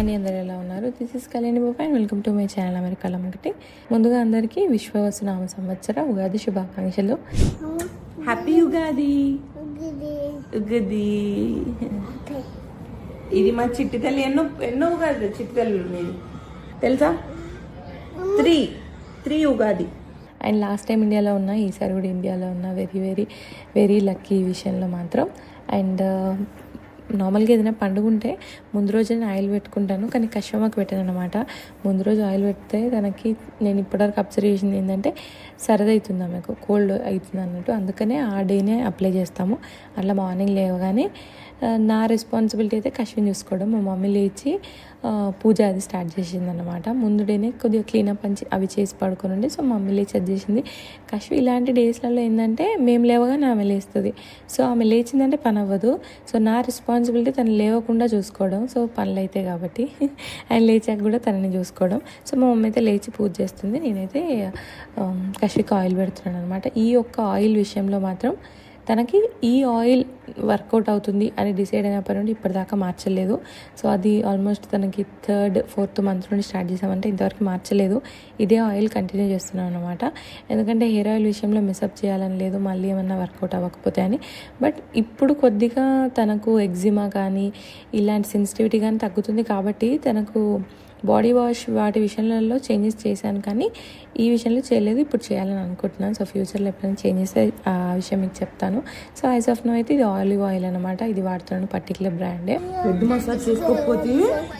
And అందరు ఎలా ఉన్నారు? This is Kalyani Baba and welcome to my channel అమెరికాలో ఒకటి ముందుగా అందరికీ విశ్వవసనామ సంవత్సర ఉగాది శుభాకాంక్షలు. హ్యాపీ ఉగాది. ఉగాది. ఇది మా చిట్టి తల్లి ఎన్నో ఎన్నో ఉగాది చిట్టి తల్లి మీది. తెలుసా? Three three Ugadi. And last time ఇండియాలో ఉన్న ఈసారి కూడా ఇండియాలో ఉన్న వెరీ వెరీ వెరీ లక్కీ విషయంలో మాత్రం. అండ్ నార్మల్గా ఏదైనా పండుగ ఉంటే ముందు రోజే నేను ఆయిల్ పెట్టుకుంటాను. కానీ కశ్యమకు పెట్టాను అనమాట ముందు రోజు ఆయిల్ పెడితే తనకి నేను ఇప్పటివరకు అబ్జర్వ్ చేసింది ఏంటంటే సరదా అవుతుంది ఆమెకు. కోల్డ్ అవుతుంది అన్నట్టు. అందుకనే ఆ డేనే అప్లై చేస్తాము. అట్లా మార్నింగ్ లేవగానే నా రెస్పాన్సిబిలిటీ అయితే కశ్విన్ చూసుకోవడం మా మమ్మీ లేచి పూజ అది స్టార్ట్ చేసింది అనమాట ముందు డేనే కొద్దిగా క్లీనప్ అని అవి చేసి పడుకొని ఉండి సో మమ్మీ లేచి అది చేసింది. కశ్వి ఇలాంటి డేస్లలో ఏంటంటే మేము లేవగానే ఆమె లేస్తుంది. సో ఆమె లేచిందంటే పని అవ్వదు సో నా రెస్పాన్సిబిలిటీ తను లేవకుండా చూసుకోవడం. సో పనులు అయితే కాబట్టి ఆయన లేచాక కూడా తనని చూసుకోవడం. సో మా మమ్మీ అయితే లేచి పూజ చేస్తుంది. నేనైతే కశ్వికి ఆయిల్ పెడుతున్నాను అనమాట ఈ ఒక్క ఆయిల్ విషయంలో మాత్రం తనకి ఈ ఆయిల్ వర్కౌట్ అవుతుంది అని డిసైడ్ అయినప్పటి నుండి ఇప్పటిదాకా మార్చలేదు. సో అది ఆల్మోస్ట్ తనకి థర్డ్ ఫోర్త్ మంత్ నుండి స్టార్ట్ చేసామంటే ఇంతవరకు మార్చలేదు. ఇదే ఆయిల్ కంటిన్యూ చేస్తున్నాం అనమాట ఎందుకంటే హెయిర్ ఆయిల్ విషయంలో మిస్అప్ చేయాలని లేదు మళ్ళీ ఏమన్నా వర్కౌట్ అవ్వకపోతే అని. బట్ ఇప్పుడు కొద్దిగా తనకు ఎగ్జిమా కానీ ఇలాంటి సెన్సిటివిటీ కానీ తగ్గుతుంది కాబట్టి తనకు బాడీ వాష్ వాటి విషయంలో చేంజెస్ చేశాను కానీ ఈ విషయంలో చేయలేదు. ఇప్పుడు చేయాలని అనుకుంటున్నాను. సో ఫ్యూచర్లో ఎప్పుడైనా చేంజెస్ ఆ విషయం మీకు చెప్తాను. సో ఐస్ ఆఫ్ నో అయితే ఇది ఆలివ్ ఆయిల్ అనమాట ఇది వాడుతున్నాను పర్టికులర్ బ్రాండే. హెడ్ మసాజ్ చేసుకోకపోతే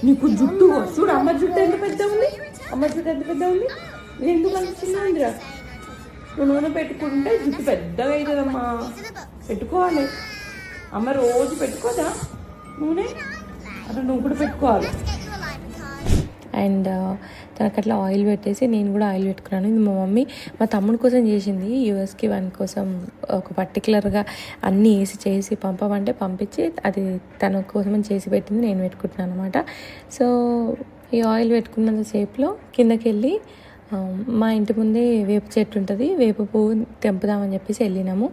నీకు జుట్టు చూడు అమ్మ జుట్టు ఎంత పెద్ద ఉంది? అమ్మ జుట్టు ఎంత పెద్ద ఉంది? నేను ఎందుకు అంత నువ్వు నూనె పెట్టుకుంటే జుట్టు పెద్దగా అవుతుందమ్మా. పెట్టుకోవాలి. అమ్మ రోజు పెట్టుకోదా నూనె? అట్లా నువ్వు కూడా పెట్టుకోవాలి. అండ్ తనకు అట్లా ఆయిల్ పెట్టేసి నేను కూడా ఆయిల్ పెట్టుకున్నాను. ఇది మా మమ్మీ మా తమ్ముడి కోసం చేసింది. యూఎస్కి వన్ కోసం ఒక పర్టికులర్గా అన్నీ వేసి చేసి పంపమంటే పంపించి అది తన కోసం చేసి పెట్టింది నేను పెట్టుకుంటున్నాను అనమాట సో ఈ ఆయిల్ పెట్టుకున్నంత సేపులో కిందకి వెళ్ళి మా ఇంటి ముందే వేప చెట్టు ఉంటుంది. వేప పువ్వు తెంపుదామని చెప్పేసి వెళ్ళినాము.